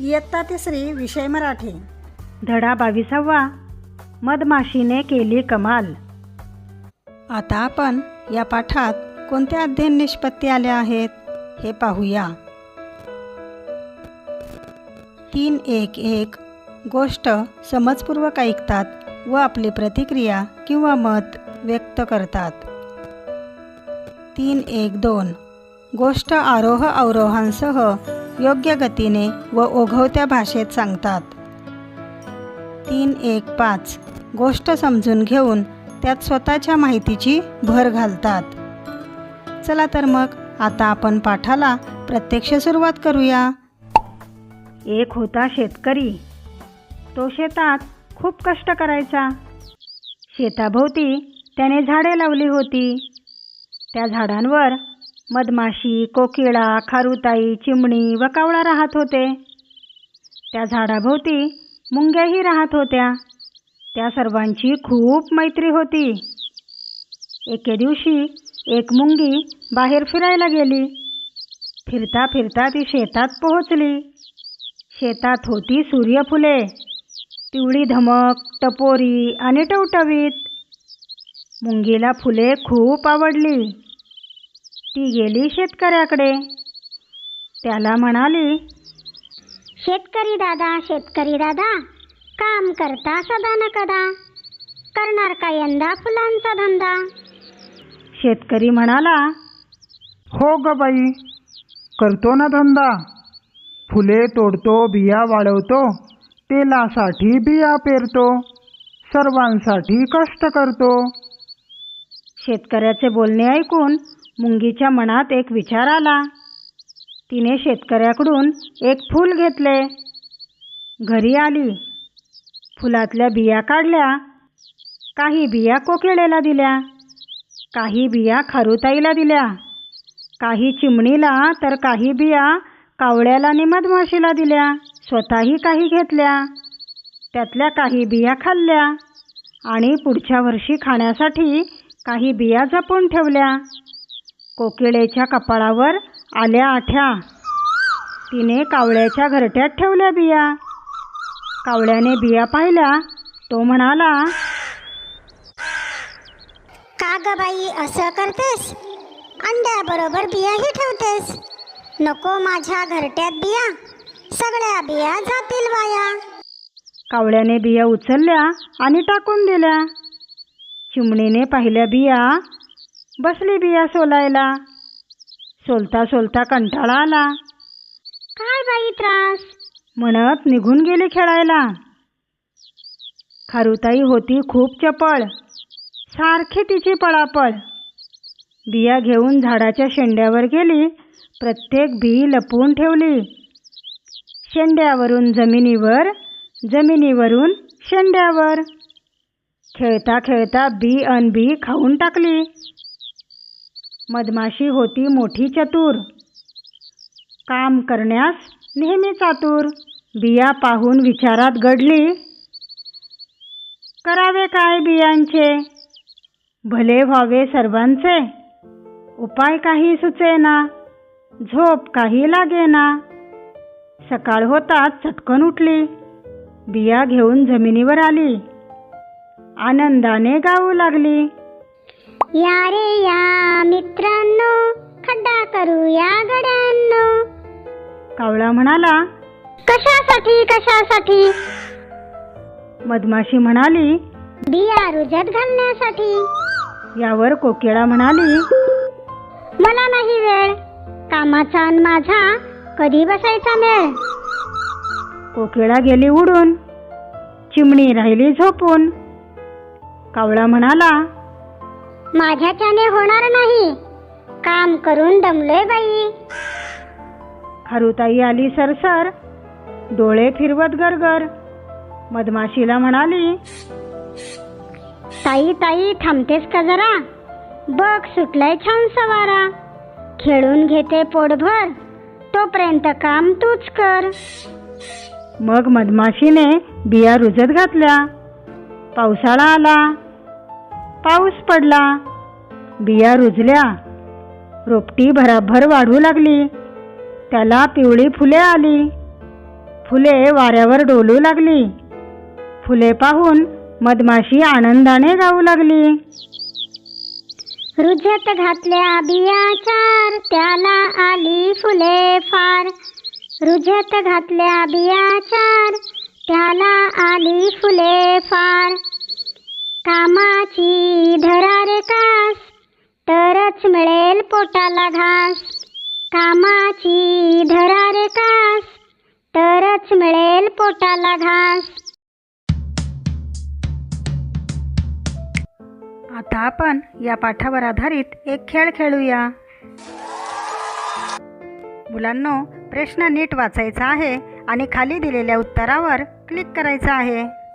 इयत्ता तिसरी विषय मराठी. धडा बावीसावा. मधमाशीने केली कमाल. आता आपण या पाठात कोणत्या अध्ययन निष्पत्ती आल्या आहेत हे पाहूया. तीन एक एक. गोष्ट समजपूर्वक ऐकतात व आपली प्रतिक्रिया किंवा मत व्यक्त करतात. तीन एक दोन. गोष्ट आरोह अवरोहांसह योग्य गतीने व ओघवत्या भाषेत सांगतात. तीन एक पाच. गोष्ट समजून घेऊन त्यात स्वतःच्या माहितीची भर घालतात. चला तर मग आता आपण पाठाला प्रत्यक्ष सुरुवात करूया. एक होता शेतकरी. तो शेतात खूप कष्ट करायचा. शेताभोवती त्याने झाडे लावली होती. त्या झाडांवर मधमाशी कोकिळा खारुताई चिमणी व कावळा राहत होते. त्या झाडाभोवती मुंग्याही राहत होत्या. त्या सर्वांची खूप मैत्री होती. एके दिवशी एक मुंगी बाहेर फिरायला गेली. फिरता फिरता ती शेतात पोहोचली. शेतात होती सूर्यफुले. पिवळी धमक टपोरी आणि टवटवीत. मुंगीला फुले खूप आवडली. ती गेली शेतकऱ्याकडे. त्याला म्हणाली शेतकरी दादा शेतकरी दादा काम करता सदा न कदा. करणार का यंदा फुलांचा धंदा? शेतकरी म्हणाला हो ग बाई करतो ना धंदा. फुले तोडतो बिया वाढवतो तेलासाठी बिया पेरतो सर्वांसाठी कष्ट करतो. शेतकऱ्याचे बोलणे ऐकून मुंगीच्या मनात एक विचार आला. तिने शेतकऱ्याकडून एक फूल घेतले. घरी आली. फुलातल्या बिया काढल्या. काही बिया कोकिळेला दिल्या. काही बिया खारुताईला दिल्या. काही चिमणीला तर काही बिया कावळ्याला आणि मधमाशीला दिल्या. स्वतःही काही घेतल्या. त्यातल्या काही बिया खाल्ल्या आणि पुढच्या वर्षी खाण्यासाठी काही बिया जपून ठेवल्या. कोकिळेच्या कपाळावर आल्या आठ्या. तिने कावळ्याच्या घरट्यात ठेवल्या बिया. कावळ्याने बिया पाहिल्या. तो म्हणाला का ग बाई असं करतेस? अंड्याबरोबर बियाही ठेवतेस. नको माझ्या घरट्यात बिया. सगळ्या बिया जातील वाया. कावळ्याने बिया उचलल्या आणि टाकून दिल्या. चिमणीने पाहिल्या बिया बसली बिया सोलायला. सोलता सोलता कंटाळा आला. काय बाई त्रास? म्हणत निघून गेली खेळायला. खारुताई होती खूप चपळ. सारखी तिची पळापळ. बिया घेऊन झाडाच्या शेंड्यावर गेली. प्रत्येक बी लपवून ठेवली. शेंड्यावरून जमिनीवर जमिनीवरून शेंड्यावर. खेळता खेळता बी अन बी खाऊन टाकली. मधमाशी होती मोठी चतुर. काम करण्यास नेहमी चातुर. बिया पाहून विचारात घडली करावे काय बियांचे? भले व्हावे सर्वांचे. उपाय काही सुचेना. झोप काही लागेना. सकाळ होताच चटकन उठली. बिया घेऊन जमिनीवर आली. आनंदाने गाऊ लागली. या रे या मित्रांनो खड्डा करूया गड्यांनो कावळा म्हणाला कशासाठी कशासाठी मधमाशी म्हणाली बिया रुजत घालण्यासाठी यावर कोकिळा म्हणाली मला नाही वेळ कामाचा अन माझा कधी बसायचा मेळ. कोकिळा गेली उडून चिमणी राहिली झोपून. कावळा म्हणाला माझ्याच्याने होणार नाही. काम करून दमलोय बाई. खारुताई आली सरसर. डोळे फिरवत गरगर. मधमाशीला म्हणाली ताई ताई थांबतेस का जरा? बघ सुटलाय छान सवारा. खेळून घेते पोटभर. तोपर्यंत काम तूच कर. मग मधमाशीने बिया रुजत घातल्या. पावसाळा आला. पाऊस पडला. बिया रुजल्या. रोपटी भराभर वाढू लागली. त्याला पिवळी फुले आली. फुले वाऱ्यावर डोलू लागली. फुले पाहून मधमाशी आनंदाने गाऊ लागली. रुजत घातल्या बिया चार त्याला आली फुले फार. रुजत घातल्या बिया चार त्याला आली फुले फार. कामाची धरा रे कास तरच मिळेल पोटाला घास. कामाची धरा रे कास तरच मिळेल पोटाला घास. आता आपण या पाठावर आधारित एक खेळ खेळूया. मुलांनो प्रश्न नीट वाचायचा आहे आणि खाली दिलेल्या उत्तरावर क्लिक करायचं आहे.